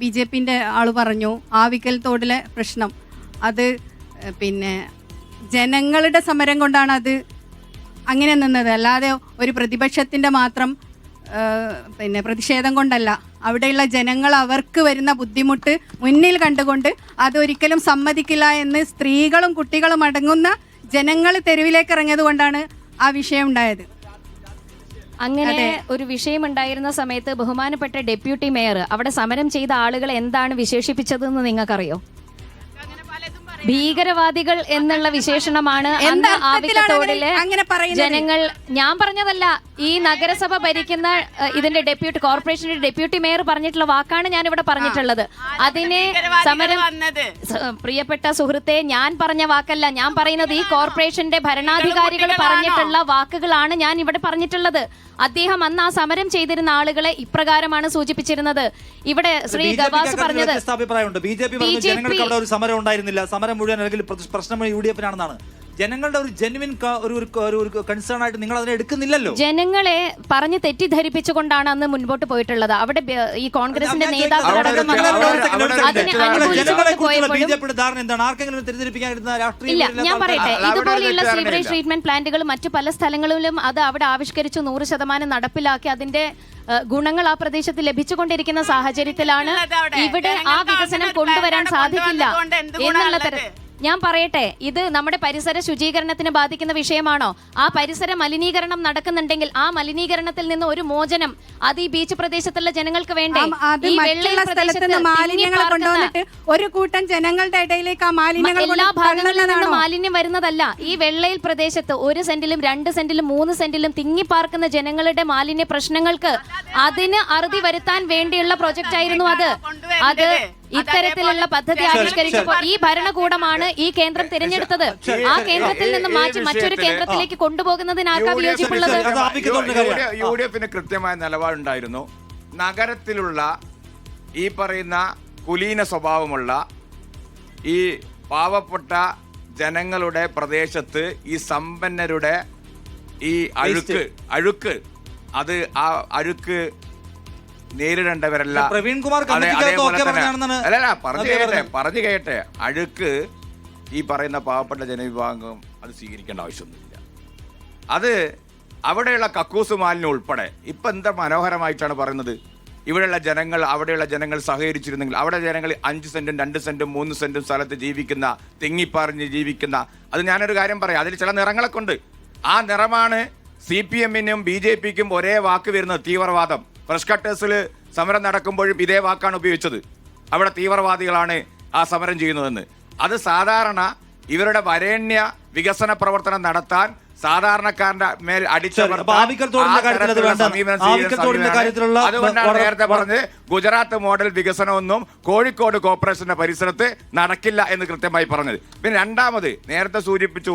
B J പിന്റെ ആൾ പറഞ്ഞു ആവിക്കൽ തോടിലെ പ്രശ്നം. അത് പിന്നെ ജനങ്ങളുടെ സമരം കൊണ്ടാണ് അത് അങ്ങനെ നിന്നത്. അല്ലാതെ ഒരു പ്രതിപക്ഷത്തിന്റെ മാത്രം പിന്നെ പ്രതിഷേധം കൊണ്ടല്ല. അവിടെയുള്ള ജനങ്ങൾ അവർക്ക് വരുന്ന ബുദ്ധിമുട്ട് മുന്നിൽ കണ്ടുകൊണ്ട് അതൊരിക്കലും സമ്മതിക്കില്ല എന്ന് സ്ത്രീകളും കുട്ടികളും അടങ്ങുന്ന ജനങ്ങൾ തെരുവിലേക്ക് ഇറങ്ങിയത് കൊണ്ടാണ് ആ വിഷയം ഉണ്ടായത്. അങ്ങനെ ഒരു വിഷയം ഉണ്ടായിരുന്ന സമയത്ത് ബഹുമാനപ്പെട്ട ഡെപ്യൂട്ടി മേയർ അവിടെ സമരം ചെയ്ത ആളുകൾ എന്താണ് വിശേഷിപ്പിച്ചതെന്ന് നിങ്ങൾക്കറിയോ? ഭീകരവാദികൾ എന്നുള്ള വിശേഷണമാണ് അന്ന് ആവിക്കത്തോടിലെ? ജനങ്ങൾ ഞാൻ പറഞ്ഞതല്ല ഈ നഗരസഭ ഭരിക്കുന്ന ഇതിന്റെ ഡെപ്യൂട്ടി കോർപ്പറേഷന്റെ ഡെപ്യൂട്ടി മേയർ പറഞ്ഞിട്ടുള്ള വാക്കാണ് ഞാൻ ഇവിടെ പറഞ്ഞിട്ടുള്ളത് അതിനെ സമരം പ്രിയപ്പെട്ട സുഹൃത്തെ ഞാൻ പറഞ്ഞ വാക്കല്ല. ഞാൻ പറയുന്നത് ഈ കോർപ്പറേഷന്റെ ഭരണാധികാരികൾ പറഞ്ഞിട്ടുള്ള വാക്കുകളാണ് ഞാൻ ഇവിടെ പറഞ്ഞിട്ടുള്ളത്. അദ്ദേഹം അന്ന് ആ സമരം ചെയ്തിരുന്ന ആളുകളെ ഇപ്രകാരമാണ് സൂചിപ്പിച്ചിരുന്നത്. ഇവിടെ ശ്രീ ഗവാസ് പറഞ്ഞത് ബി ജെ പി ജനങ്ങൾക്ക് അവിടെ ഒരു സമരം ഉണ്ടായിരുന്നില്ല സമരം മുഴുവൻ അല്ലെങ്കിൽ പ്രശ്നം യു ഡി എഫിനാണെന്നാണ്. ജനങ്ങളുടെ ഒരു ജെനുവിൻ ഒരു ഒരു- കൺസേൺ ആയിട്ട് നിങ്ങൾ അതിനെ എടുക്കുന്നില്ലല്ലോ. ജനങ്ങളെ പറഞ്ഞ് തെറ്റിദ്ധരിപ്പിച്ചുകൊണ്ടാണ് അന്ന് മുൻപോട്ട് പോയിട്ടുള്ളത്. അവിടെ ഈ കോൺഗ്രസിന്റെ നേതാക്കളടക്കം ഇല്ല ഞാൻ പറയട്ടെ. ഇതുപോലെയുള്ള സ്ലീവറേജ് ട്രീറ്റ്മെന്റ് പ്ലാന്റുകൾ മറ്റു പല സ്ഥലങ്ങളിലും അത് അവിടെ ആവിഷ്കരിച്ച് നൂറ് ശതമാനം നടപ്പിലാക്കി അതിന്റെ ഗുണങ്ങൾ ആ പ്രദേശത്ത് ലഭിച്ചുകൊണ്ടിരിക്കുന്ന സാഹചര്യത്തിലാണ് ഇവിടെ ആ വികസനം കൊണ്ടുവരാൻ സാധിക്കില്ല എന്നുള്ള തരം ഞാൻ പറയട്ടെ ഇത് നമ്മുടെ പരിസര ശുചീകരണത്തിന് ബാധിക്കുന്ന വിഷയമാണോ? ആ പരിസര മലിനീകരണം നടക്കുന്നുണ്ടെങ്കിൽ ആ മലിനീകരണത്തിൽ നിന്ന് ഒരു മോചനം അത് ഈ ബീച്ച് പ്രദേശത്തുള്ള ജനങ്ങൾക്ക് വേണ്ടേ? ഈ വെള്ള പ്രദേശത്ത് മാലിന്യങ്ങൾ കൊണ്ടുവന്നിട്ട് ഒരു കൂട്ടം ജനങ്ങളുടെ ഇടയിലേക്ക് ആ മാലിന്യങ്ങൾ എല്ലാ ഭാഗങ്ങളിൽ നിന്ന് മാലിന്യം വരുന്നതല്ല. ഈ വെള്ളയിൽ പ്രദേശത്ത് ഒരു സെന്റിലും രണ്ട് സെന്റിലും മൂന്ന് സെന്റിലും തിങ്ങിപ്പാർക്കുന്ന ജനങ്ങളുടെ മാലിന്യ പ്രശ്നങ്ങൾക്ക് അതിന് അറുതി വരുത്താൻ വേണ്ടിയുള്ള പ്രൊജക്റ്റ് ആയിരുന്നു അത്. അത് ഇത്തരത്തിലുള്ള പദ്ധതി ആവിഷ്കരിച്ചപ്പോൾ ഈ ഭരണകൂടമാണ് ഈ കേന്ദ്രം തിരഞ്ഞെടുത്തത്. ആ കേന്ദ്രത്തിൽ നിന്ന് മാറ്റി മറ്റൊരു കേന്ദ്രത്തിലേക്ക് കൊണ്ടുപോകുന്നതിനാർക്കാ വിയോജിപ്പുള്ളത്. യു ഡി എഫിന് കൃത്യമായ നിലപാടുണ്ടായിരുന്നു. നഗരത്തിലുള്ള ഈ പറയുന്ന കുലീന സ്വഭാവമുള്ള ഈ പാവപ്പെട്ട ജനങ്ങളുടെ പ്രദേശത്ത് ഈ സമ്പന്നരുടെ ഈ അഴുക്ക് അഴുക്ക്. അത് ആ അഴുക്ക് നേരിടേണ്ടവരല്ല പ്രവീൺ കുമാർ അല്ലല്ല പറഞ്ഞു കേട്ടെ പറഞ്ഞു കേട്ടെ. അഴുക്ക് ഈ പറയുന്ന പാവപ്പെട്ട ജനവിഭാഗം അത് സ്വീകരിക്കേണ്ട ആവശ്യമൊന്നുമില്ല. അത് അവിടെയുള്ള കക്കൂസ് മാലിന്യം ഉൾപ്പെടെ ഇപ്പൊ എന്താ മനോഹരമായിട്ടാണ് പറയുന്നത്? ഇവിടെയുള്ള ജനങ്ങൾ അവിടെയുള്ള ജനങ്ങൾ സഹകരിച്ചിരുന്നെങ്കിൽ അവിടെ ജനങ്ങൾ അഞ്ച് സെന്റും രണ്ട് സെന്റും മൂന്ന് സെന്റും സ്ഥലത്ത് ജീവിക്കുന്ന തിങ്ങിപ്പറിഞ്ഞ് ജീവിക്കുന്ന അത് ഞാനൊരു കാര്യം പറയാം. അതിൽ ചില നിറങ്ങളൊക്കെ ഉണ്ട്. ആ നിറമാണ് സി പി എമ്മിനും ബി ജെ പിക്കും ഒരേ വാക്ക് വരുന്നത് തീവ്രവാദം. ഫ്രഷ് കട്ടേഴ്സിൽ സമരം നടക്കുമ്പോഴും ഇതേ വാക്കാണ് ഉപയോഗിച്ചത്. അവിടെ തീവ്രവാദികളാണ് ആ സമരം ചെയ്യുന്നതെന്ന്. അത് സാധാരണ ഇവരുടെ വരേണ്യ വികസന പ്രവർത്തനം നടത്താൻ സാധാരണക്കാരന്റെ മേൽ അതുകൊണ്ടാണ് വ- നേരത്തെ പറഞ്ഞ് ഗുജറാത്ത് മോഡൽ വികസനമൊന്നും കോഴിക്കോട് കോർപ്പറേഷന്റെ പരിസരത്ത് നടക്കില്ല എന്ന് കൃത്യമായി പറഞ്ഞത്. പിന്നെ രണ്ടാമത് നേരത്തെ സൂചിപ്പിച്ചു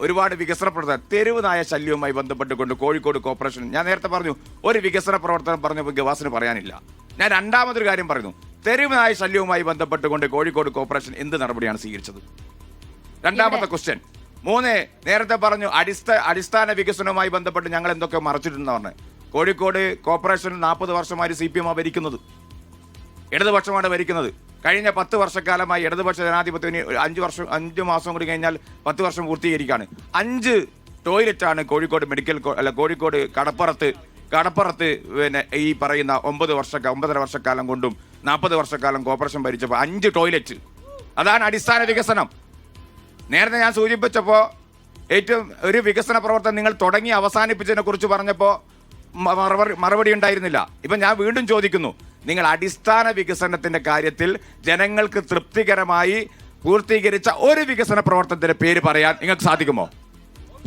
ഒരുപാട് വികസന പ്രവർത്തനം തെരുവ് നായ ശല്യവുമായി ബന്ധപ്പെട്ടുകൊണ്ട് കോഴിക്കോട് കോർപ്പറേഷൻ ഞാൻ നേരത്തെ പറഞ്ഞു ഒരു വികസന പ്രവർത്തനം പറഞ്ഞപ്പോൾ ഗവാസിന് പറയാനില്ല. ഞാൻ രണ്ടാമതൊരു കാര്യം പറയുന്നു. തെരുവ് നായ ശല്യവുമായി ബന്ധപ്പെട്ടുകൊണ്ട് കോഴിക്കോട് കോർപ്പറേഷൻ എന്ത് നടപടിയാണ് സ്വീകരിച്ചത്? രണ്ടാമത്തെ ക്വസ്റ്റ്യൻ. മൂന്ന് നേരത്തെ പറഞ്ഞു അടിസ്ഥാന അടിസ്ഥാന വികസനവുമായി ബന്ധപ്പെട്ട് ഞങ്ങൾ എന്തൊക്കെ മറച്ചിട്ടുണ്ടെന്ന് പറഞ്ഞു. കോഴിക്കോട് കോർപ്പറേഷൻ നാൽപ്പത് വർഷമായി സി പി എം ഭരിക്കുന്നത്. ഇടതുപക്ഷമാണ് ഭരിക്കുന്നത്. കഴിഞ്ഞ പത്ത് വർഷക്കാലമായി ഇടതുപക്ഷ ജനാധിപത്യത്തിന് അഞ്ച് വർഷം അഞ്ച് മാസം കൂടി കഴിഞ്ഞാൽ പത്ത് വർഷം പൂർത്തീകരിക്കുകയാണ് അഞ്ച് ടോയ്ലറ്റാണ് കോഴിക്കോട് മെഡിക്കൽ അല്ല കോഴിക്കോട് കടപ്പുറത്ത് കടപ്പുറത്ത് പിന്നെ ഈ പറയുന്ന ഒമ്പത് വർഷക്കാലം ഒമ്പതര വർഷക്കാലം കൊണ്ടും നാൽപ്പത് വർഷക്കാലം കോർപ്പറേഷൻ ഭരിച്ചപ്പോൾ അഞ്ച് ടോയ്ലറ്റ്. അതാണ് അടിസ്ഥാന വികസനം. നേരത്തെ ഞാൻ സൂചിപ്പിച്ചപ്പോൾ ഏറ്റവും ഒരു വികസന പ്രവർത്തനം നിങ്ങൾ തുടങ്ങി അവസാനിപ്പിച്ചതിനെ കുറിച്ച് പറഞ്ഞപ്പോൾ മറുപടി ഉണ്ടായിരുന്നില്ല. ഇപ്പം ഞാൻ വീണ്ടും ചോദിക്കുന്നു. നിങ്ങൾ അടിസ്ഥാന വികസനത്തിന്റെ കാര്യത്തിൽ ജനങ്ങൾക്ക് തൃപ്തികരമായി പൂർത്തീകരിച്ച ഒരു വികസന പ്രവർത്തനത്തിന്റെ പേര് പറയാൻ നിങ്ങൾക്ക് സാധിക്കുമോ?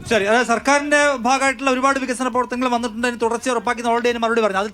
ശരി അതായത് സർക്കാരിന്റെ ഭാഗമായിട്ടുള്ള ഒരുപാട് വികസന പ്രവർത്തനങ്ങൾ വന്നിട്ടുണ്ട്. തുടർച്ചയായി തുടർച്ച ഉറപ്പാക്കി ഓൾറെഡി മറുപടി പറഞ്ഞു. അതിൽ